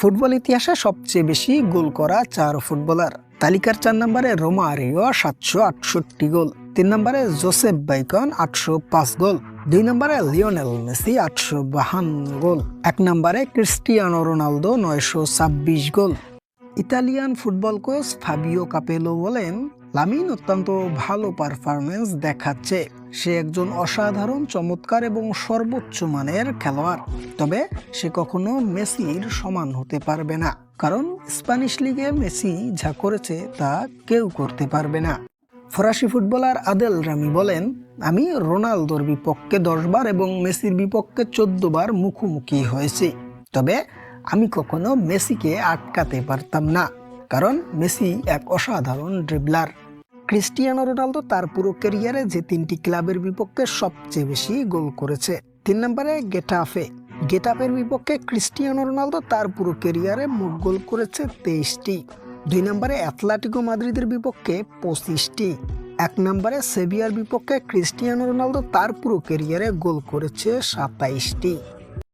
Football ইতিহাসে সবচেয়ে বেশি গোল করা চার ফুটবলার। তালিকার চার নম্বরে রোমারিও সাতশো আটষট্টি গোল, তিন নম্বরে জোসেফ বাইকন আটশো পাঁচ গোল, দুই নম্বরে লিওনেল মেসি আটশো বাহান্ন গোল, এক নম্বরে ক্রিস্টিয়ানো রোনালদো নয়শো ছাব্বিশ গোল। Italian football coach Fabio Capello বলেন, লামিন অত্যন্ত ভালো পারফরমেন্স দেখাচ্ছে। সে একজন অসাধারণ, চমৎকার এবং সর্বোচ্চ মানের খেলোয়াড়। তবে সে কখনো মেসির সমান হতে পারবে না। কারণ স্প্যানিশ লিগে মেসি যা করেছে তা কেউ করতে পারবে না। ফরাসি ফুটবলার আদেল রামি বলেন, আমি রোনালদোর বিপক্ষে দশবার এবং মেসির বিপক্ষে চোদ্দ বার মুখোমুখি হয়েছি। তবে আমি কখনো মেসিকে আটকাতে পারতাম না, কারণ মেসি এক অসাধারণ ড্রিবলার ক্রিস্টিয়ানো রোনালদো তার পুরো ক্যারিয়ারে যে তিনটি ক্লাবের বিপক্ষে সবচেয়ে বেশি গোল করেছে। তিন নম্বরে গেটাফে। গেটাফের বিপক্ষে ক্রিস্টিয়ানো রোনালদো তার পুরো কেরিয়ারে মোট গোল করেছে তেইশটি। দুই নম্বরে অ্যাথলেটিকো মাদ্রিদের বিপক্ষে পঁচিশটি। এক নম্বরে সেভিয়ার বিপক্ষে ক্রিস্টিয়ানো রোনালদো তার পুরো কেরিয়ারে গোল করেছে সাতাইশটি।